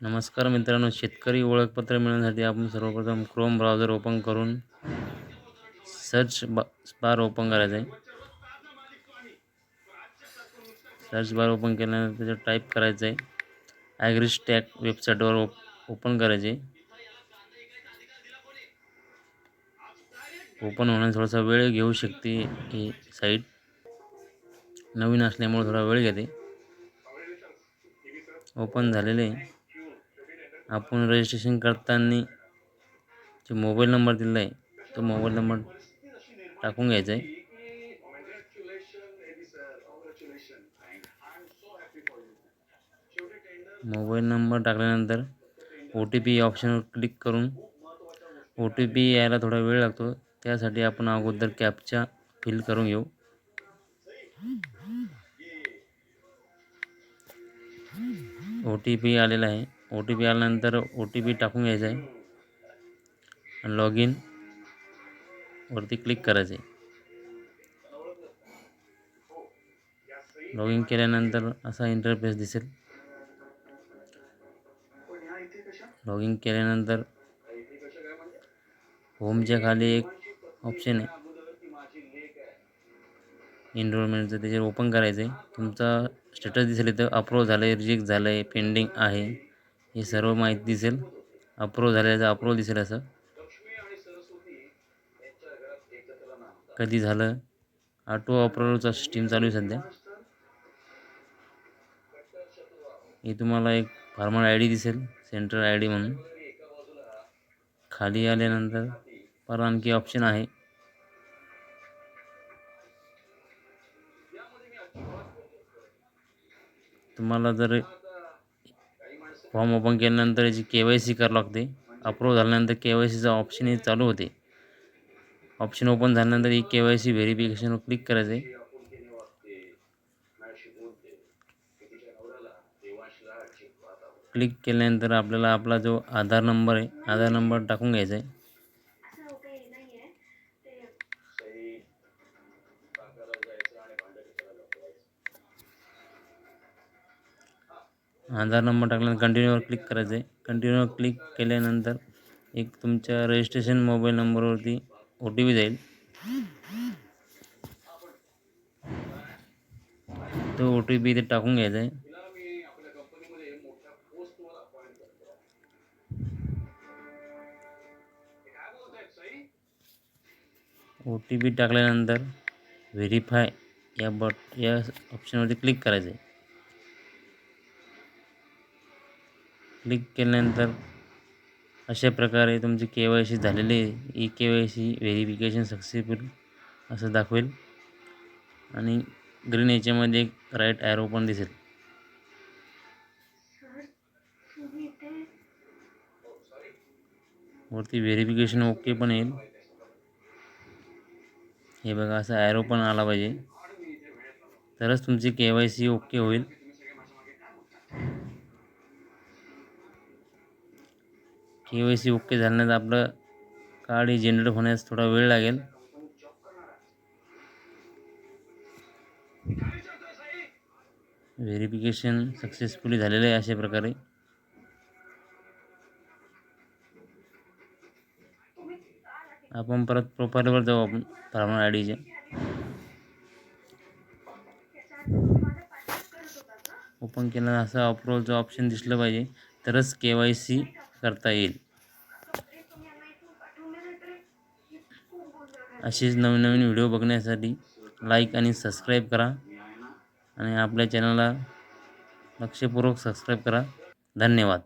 नमस्कार मित्रांनो शेतकरी ओळखपत्र मिळवण्यासाठी आपण सर्वप्रथम क्रोम ब्राउझर ओपन करून सर्च बा बार ओपन करायचं आहे. सर्च बार ओपन केल्यानंतर त्याचं टाईप करायचं आहे. ॲग्रिस्टॅक वेबसाईटवर ओप ओपन करायचे. ओपन होण्यास थोडासा वेळ घेऊ शकते ही साईट नवीन असल्यामुळे थोडा वेळ घेते. ओपन झालेले आहे. आपण रजिस्ट्रेशन करताना जो मोबाईल नंबर दिला आहे तो मोबाईल नंबर टाकून घ्यायचा आहे. मोबाईल नंबर टाकल्यानंतर ओ टी पी ऑप्शनवर क्लिक करून ओ टी पी यायला थोडा वेळ लागतो. त्यासाठी आपण अगोदर कॅपचा फिल करून घेऊ. ओ टी पी आलेला आहे. ओ टी पी आल्यानंतर ओ टी पी टाकून घ्यायचा आहे. आणि लॉग इन वरती क्लिक करायचं आहे. लॉग इन केल्यानंतर असा इंटरफेस दिसेल. लॉग इन केल्यानंतर होमच्या खाली एक ऑप्शन आहे. एनरोलमेंटचं त्याच्यावर ओपन करायचं आहे. तुमचा स्टेटस दिसेल इथं. अप्रूव्ह झालं आहे रिजेक्ट झालं आहे पेंडिंग आहे. हे सर्व माहिती दिसेल. अप्रूव्ह झाल्याचं अप्रूव्ह दिसेल असं. कधी झालं? ऑटो अप्रूव्हचा सिस्टीम चालू आहे सध्या. हे तुम्हाला एक फार्मर आय डी दिसेल सेंट्रल आय डी म्हणून. खाली आल्यानंतर पर आणखी ऑप्शन आहे. तुम्हाला जर फॉर्म ओपन केल्यानंतर याची के वाय सी करावं लागते. अप्रूव्ह झाल्यानंतर के वाय सीचा ऑप्शन हे चालू होते. ऑप्शन ओपन झाल्यानंतर ही के वाय सी व्हेरिफिकेशनवर क्लिक करायचं आहे. क्लिक केल्यानंतर आपल्याला आपला जो आधार नंबर आहे आधार नंबर टाकून घ्यायचा आहे. आधार नंबर टाकल्यानंतर कंटिन्यूवर क्लिक करायचं आहे. कंटिन्यूवर क्लिक केल्यानंतर एक तुमच्या रजिस्ट्रेशन मोबाईल नंबरवरती ओ टी पी जाईल. तो ओ टी पी इथे टाकून घ्यायचा आहे. ओ टी पी टाकल्यानंतर व्हेरीफाय या बट या ऑप्शनवरती क्लिक करायचं आहे. क्लिक केल्यानंतर अशा प्रकारे तुमची के वाय सी झालेली आहे. E K Y C verification successful असं दाखवेल. आणि ग्रीन याच्यामध्ये एक राईट ॲरो पण दिसेल. वरती व्हेरिफिकेशन ओके पण येईल. हे बघा असा ॲरो पण आला पाहिजे. तरच तुमची के वाय सी ओके होईल. के वाय सी ओके झाल्यानंतर आपलं कार्ड जनरेट होण्यास थोडा वेळ लागेल. व्हेरिफिकेशन सक्सेसफुली झालेलं आहे अशा प्रकारे. आपण परत प्रोफाईलवर जाऊ आपण. फार्मर आय डीच्या ओपन केल्यानं असं अप्रूव्हलचं ऑप्शन दिसलं पाहिजे. तरच के वाय सी करता येईल. असेच नवीन नवीन व्हिडिओ बघण्यासाठी लाईक आणि सबस्क्राईब करा. आणि आपल्या चॅनलला लक्षपूर्वक सबस्क्राईब करा. धन्यवाद.